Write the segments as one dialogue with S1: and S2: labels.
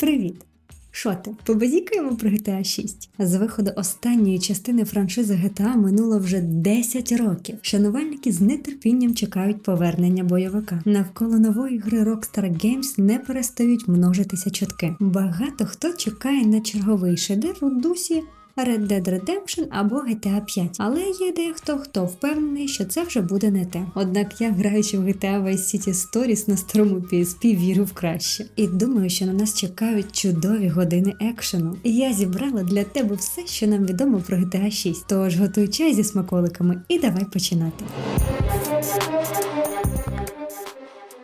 S1: Привіт! Що ти? Побазікаємо про GTA 6? З виходу останньої частини франшизи GTA минуло вже 10 років. Шанувальники з нетерпінням чекають повернення бойовика. Навколо нової гри Rockstar Games не перестають множитися чутки. Багато хто чекає на черговий шедевр у дусі Red Dead Redemption або GTA 5. Але є дехто, хто впевнений, що це вже буде не те. Однак я, граючи в GTA Vice City Stories на старому PSP, вірю в краще. І думаю, що на нас чекають чудові години екшену. Я зібрала для тебе все, що нам відомо про GTA 6. Тож готуй чай зі смаколиками і давай починати.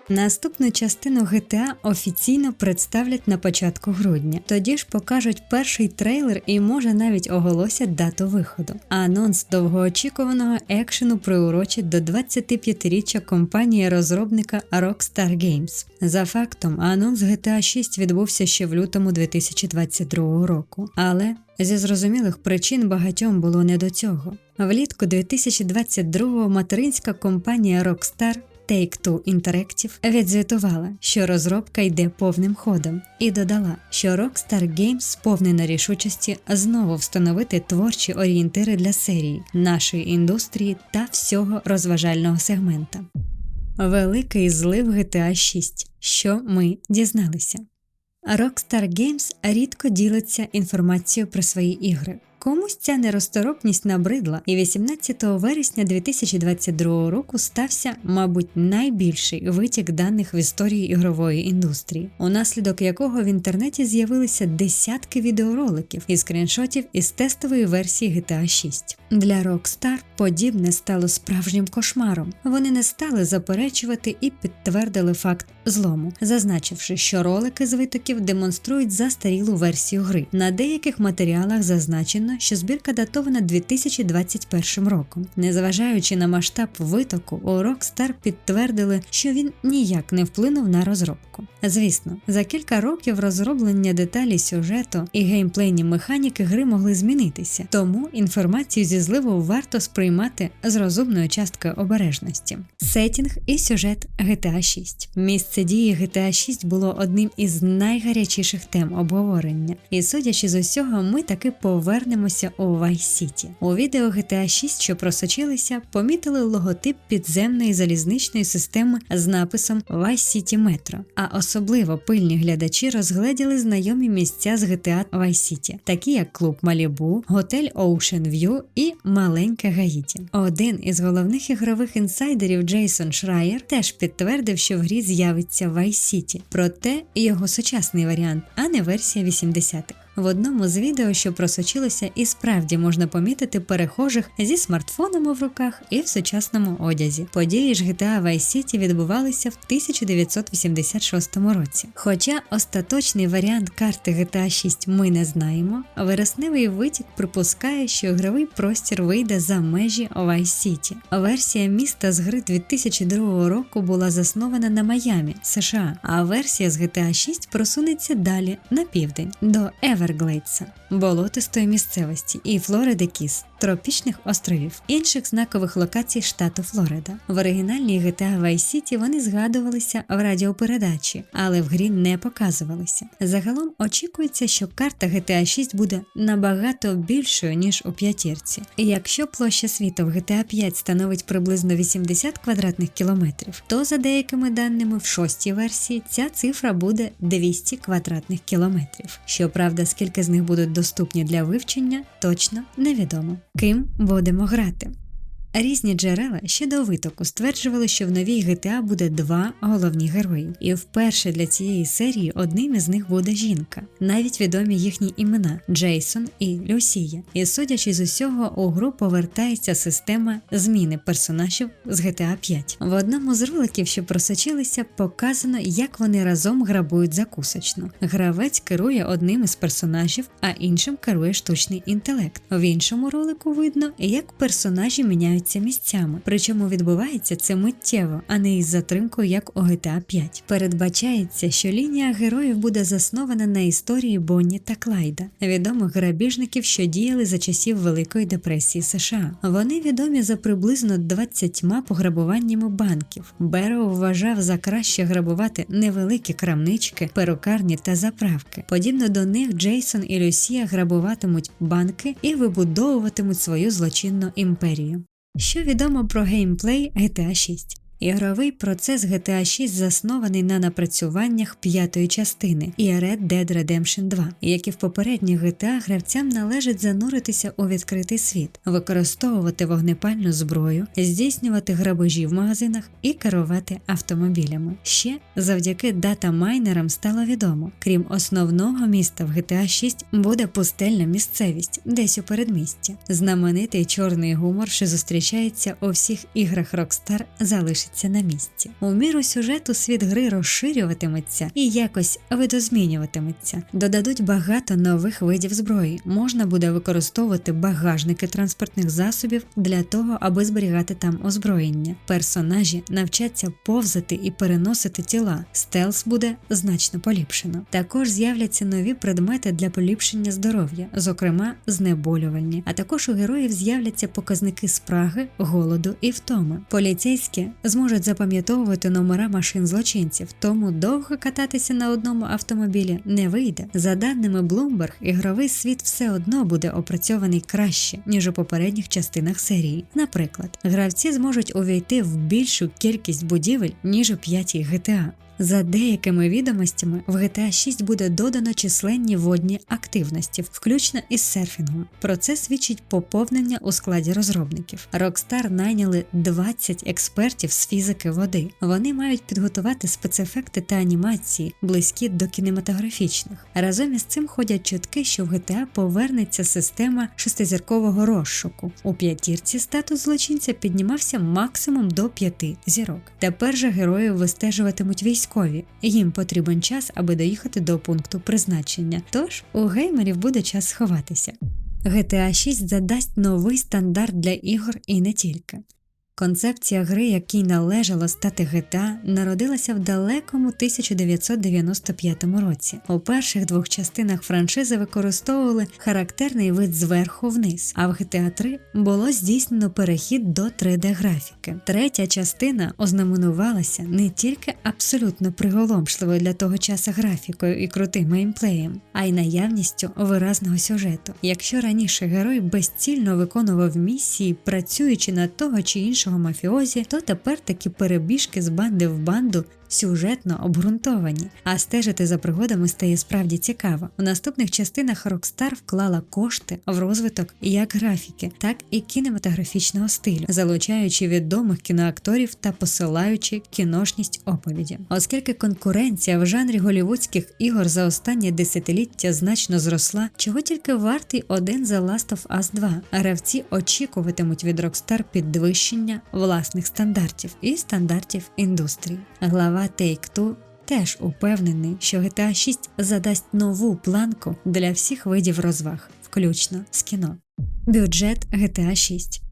S1: Наступну частину GTA офіційно представлять на початку грудня. Тоді ж покажуть перший трейлер і може навіть оголосять дату виходу. Анонс довгоочікуваного екшену приурочить до 25-річчя компанії розробника Rockstar Games. За фактом, анонс GTA 6 відбувся ще в лютому 2022 року, але Зі зрозумілих причин багатьом було не до цього. Влітку 2022-го материнська компанія Rockstar Take-Two Interactive відзвітувала, що розробка йде повним ходом, і додала, що Rockstar Games сповнена рішучості знову встановити творчі орієнтири для серії, нашої індустрії та всього розважального сегмента. Великий злив GTA 6, що ми дізналися. Rockstar Games рідко ділиться інформацією про свої ігри. Комусь ця нерозторопність набридла, і 18 вересня 2022 року стався, мабуть, найбільший витік даних в історії ігрової індустрії, унаслідок якого в інтернеті з'явилися десятки відеороликів і скріншотів із тестової версії GTA 6. Для Rockstar подібне стало справжнім кошмаром. Вони не стали заперечувати і підтвердили факт злому, зазначивши, що ролики з витоків демонструють застарілу версію гри. На деяких матеріалах зазначено, що збірка датована 2021 роком. Незважаючи на масштаб витоку, у Rockstar підтвердили, що він ніяк не вплинув на розробку. Звісно, за кілька років розроблення деталі сюжету і геймплейні механіки гри могли змінитися, тому інформацію зі зливу варто сприймати з розумною часткою обережності. Сетінг і сюжет GTA 6. Місце дії GTA 6 було одним із найгарячіших тем обговорення, і судячи з усього, ми таки повернемося у Vice City. У відео GTA 6, що просочилися, помітили логотип підземної залізничної системи з написом Vice City Metro, а особливо пильні глядачі розгледіли знайомі місця з GTA Vice City, такі як клуб Малібу, готель Ocean View і маленьке Гаїті. Один із головних ігрових інсайдерів Джейсон Шрайер теж підтвердив, що в грі з'явиться Vice City, проте його сучасний варіант, а не версія 80-х. В одному з відео, що просочилося, і справді можна помітити перехожих зі смартфонами в руках і в сучасному одязі. Події ж GTA Vice City відбувалися в 1986 році. Хоча остаточний варіант карти GTA 6 ми не знаємо, вересневий витік припускає, що ігровий простір вийде за межі Vice City. Версія міста з гри 2002 року була заснована на Майамі, США, а версія з GTA 6 просунеться далі на південь до Еверглейдса, болотистої місцевості і Флориди Кіс, тропічних островів, інших знакових локацій штату Флорида. В оригінальній GTA Vice City вони згадувалися в радіопередачі, але в грі не показувалися. Загалом очікується, що карта GTA 6 буде набагато більшою ніж у п'ятірці. І якщо площа світу в GTA 5 становить приблизно 80 квадратних кілометрів, то за деякими даними в шостій версії ця цифра буде 200 квадратних кілометрів. Щоправда, скільки з них будуть доступні для вивчення, точно невідомо. Ким будемо грати? Різні джерела ще до витоку стверджували, що в новій GTA буде два головні герої, і вперше для цієї серії одним із них буде жінка. Навіть відомі їхні імена Джейсон і Люсія. І судячи з усього, у гру повертається система зміни персонажів з GTA 5. В одному з роликів, що просочилися, показано, як вони разом грабують закусочну. Гравець керує одним із персонажів, а іншим керує штучний інтелект. В іншому ролику видно, як персонажі міняють міняються місцями, причому відбувається це миттєво, а не із затримкою, як у GTA 5. Передбачається, що лінія героїв буде заснована на історії Бонні та Клайда, відомих грабіжників, що діяли за часів Великої депресії США. Вони відомі за приблизно 20 пограбуваннями банків. Бероу вважав за краще грабувати невеликі крамнички, перукарні та заправки. Подібно до них Джейсон і Люсія грабуватимуть банки і вибудовуватимуть свою злочинну імперію. Що відомо про геймплей GTA 6? Ігровий процес GTA 6 заснований на напрацюваннях п'ятої частини і Red Dead Redemption 2, як і в попередніх GTA, гравцям належить зануритися у відкритий світ, використовувати вогнепальну зброю, здійснювати грабежі в магазинах і керувати автомобілями. Ще завдяки дата-майнерам стало відомо, крім основного міста в GTA 6 буде пустельна місцевість, десь у передмісті. Знаменитий чорний гумор, що зустрічається у всіх іграх Rockstar, залишиться залишиться на місці. У міру сюжету світ гри розширюватиметься і якось видозмінюватиметься. Додадуть багато нових видів зброї. Можна буде використовувати багажники транспортних засобів для того, аби зберігати там озброєння. Персонажі навчаться повзати і переносити тіла. Стелс буде значно поліпшено. Також з'являться нові предмети для поліпшення здоров'я, зокрема знеболювальні. А також у героїв з'являться показники спраги, голоду і втоми. Поліцейські зможуть запам'ятовувати номера машин злочинців, тому довго кататися на одному автомобілі не вийде. За даними Bloomberg, ігровий світ все одно буде опрацьований краще ніж у попередніх частинах серії. Наприклад, гравці зможуть увійти в більшу кількість будівель ніж у п'ятій GTA. За деякими відомостями, в GTA 6 буде додано численні водні активності, включно із серфінгом. Про це свідчить поповнення у складі розробників. Rockstar найняли 20 експертів з фізики води. Вони мають підготувати спецефекти та анімації, близькі до кінематографічних. Разом із цим ходять чутки, що в GTA повернеться система шестизіркового розшуку. У п'ятірці статус злочинця піднімався максимум до п'яти зірок. Тепер же героїв вистежуватимуть військові військові. Їм потрібен час, аби доїхати до пункту призначення. Тож у геймерів буде час сховатися. GTA 6 задасть новий стандарт для ігор і не тільки. Концепція гри, якій належало стати GTA, народилася в далекому 1995 році. У перших двох частинах франшизи використовували характерний вид зверху вниз, а в GTA 3 було здійснено перехід до 3D-графіки. Третя частина ознаменувалася не тільки абсолютно приголомшливою для того часу графікою і крутим геймплеєм, а й наявністю виразного сюжету. Якщо раніше герой безцільно виконував місії, працюючи над того чи іншого іншого мафіозі, то тепер такі перебіжки з банди в банду сюжетно обґрунтовані, а стежити за пригодами стає справді цікаво. У наступних частинах Rockstar вклала кошти в розвиток як графіки, так і кінематографічного стилю, залучаючи відомих кіноакторів та посилаючи кіношність оповіді. Оскільки конкуренція в жанрі голівудських ігор за останнє десятиліття значно зросла, чого тільки вартий один The Last of Us 2. Гравці очікуватимуть від Rockstar підвищення власних стандартів і стандартів індустрії. Глава Take-Two теж упевнений, що GTA 6 задасть нову планку для всіх видів розваг, включно з кіно. Бюджет GTA 6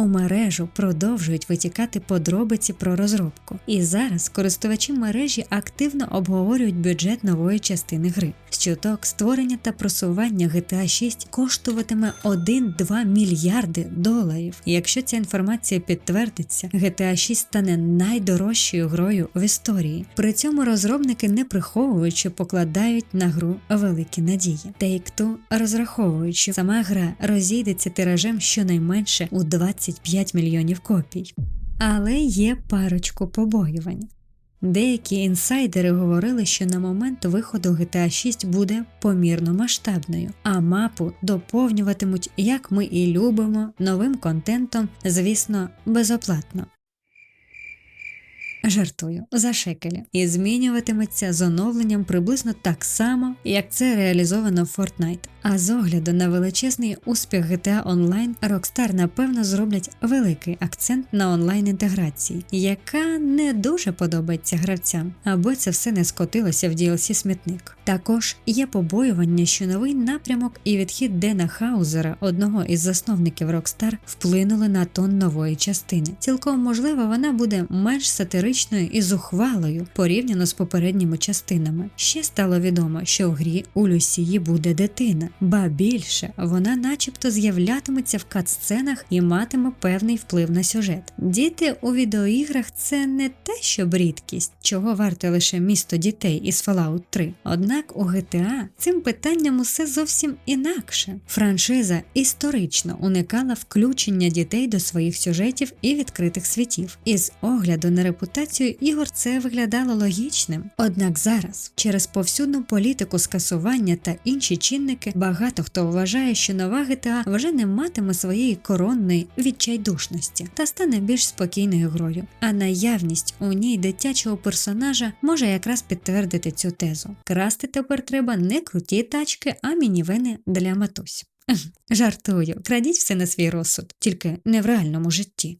S1: у мережу продовжують витікати подробиці про розробку, і зараз користувачі мережі активно обговорюють бюджет нової частини гри. З чуток створення та просування GTA 6 коштуватиме 1-2 мільярди доларів. Якщо ця інформація підтвердиться, GTA 6 стане найдорожчою грою в історії. При цьому розробники не приховують, що покладають на гру великі надії. Take-Two розраховують, що сама гра розійдеться тиражем щонайменше у 20 25 мільйонів копій. Але є парочку побоювань. Деякі інсайдери говорили, що на момент виходу GTA 6 буде помірно масштабною, а мапу доповнюватимуть, як ми і любимо, новим контентом, звісно, безоплатно. Жартую за шекелі, і змінюватиметься з оновленням приблизно так само, як це реалізовано в Fortnite. А з огляду на величезний успіх GTA Online, Rockstar напевно зроблять великий акцент на онлайн інтеграції, яка не дуже подобається гравцям, аби це все не скотилося в DLC смітник. Також є побоювання, що новий напрямок і відхід Дена Хаузера, одного із засновників Rockstar, вплинули на тон нової частини. Цілком можливо, вона буде менш сатиричною і зухвалою порівняно з попередніми частинами. Ще стало відомо, що в грі у Люсії буде дитина, ба більше вона, начебто, з'являтиметься в кат-сценах і матиме певний вплив на сюжет. Діти у відеоіграх це не те, що рідкість, чого варте лише місто дітей із Fallout 3. Однак у GTA цим питанням усе зовсім інакше. Франшиза історично уникала включення дітей до своїх сюжетів і відкритих світів. І з огляду на репутацію ігор це виглядало логічним. Однак зараз, через повсюдну політику скасування та інші чинники, багато хто вважає, що нова GTA вже не матиме своєї коронної відчайдушності та стане більш спокійною грою. А наявність у ній дитячого персонажа може якраз підтвердити цю тезу. Красти тепер треба не круті тачки, а мінівени для матусь. Жартую, крадіть все на свій розсуд, тільки не в реальному житті.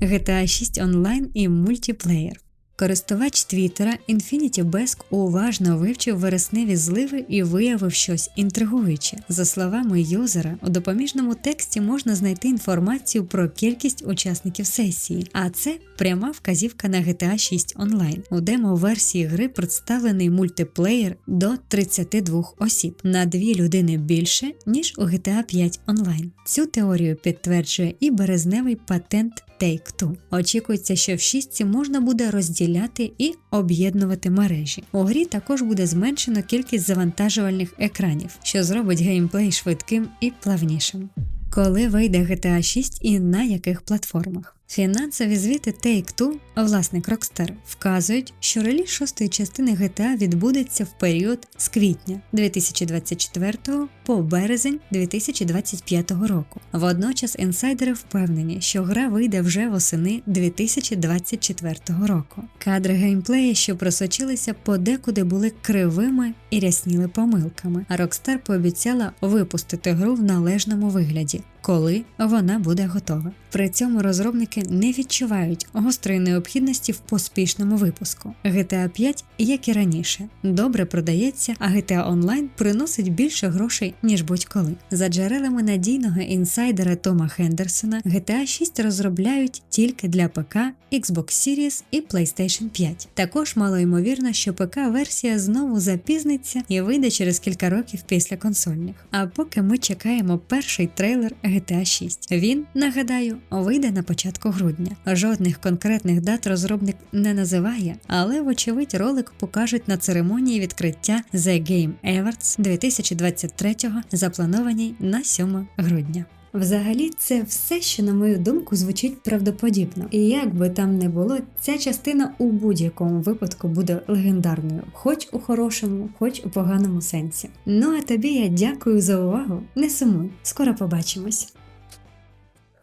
S1: GTA 6 онлайн і мультиплеєр. Користувач Твіттера Infinity Besk уважно вивчив вересневі зливи і виявив щось інтригуюче. За словами юзера, у допоміжному тексті можна знайти інформацію про кількість учасників сесії, а це пряма вказівка на GTA 6 Online. У демо-версії гри представлений мультиплеєр до 32 осіб на дві людини більше ніж у GTA 5 Online. Цю теорію підтверджує і березневий патент Take-Two. Очікується, що в шістці можна буде розділяти і об'єднувати мережі. У грі також буде зменшено кількість завантажувальних екранів, що зробить геймплей швидким і плавнішим. Коли вийде GTA 6 і на яких платформах? Фінансові звіти Take-Two, власник Rockstar, вказують, що реліз шостої частини GTA відбудеться в період з квітня 2024 по березень 2025 року. Водночас інсайдери впевнені, що гра вийде вже восени 2024 року. Кадри геймплею, що просочилися, подекуди були кривими і рясніли помилками. А Rockstar пообіцяла випустити гру в належному вигляді. Коли вона буде готова. При цьому розробники не відчувають гострої необхідності в поспішному випуску. GTA 5, як і раніше, добре продається, а GTA Online приносить більше грошей ніж будь-коли. За джерелами надійного інсайдера Тома Хендерсона, GTA 6 розробляють тільки для ПК, Xbox Series і PlayStation 5. Також мало ймовірно, що ПК-версія знову запізниться і вийде через кілька років після консольних. А поки ми чекаємо перший трейлер GTA 6. Він, нагадаю, вийде на початку грудня. Жодних конкретних дат розробник не називає, але, вочевидь, ролик покажуть на церемонії відкриття The Game Awards 2023 запланованій на 7 грудня. Взагалі, це все, що, на мою думку, звучить правдоподібно. І як би там не було, ця частина у будь-якому випадку буде легендарною, хоч у хорошому, хоч у поганому сенсі. Ну а тобі я дякую за увагу. Не сумуй, скоро побачимось.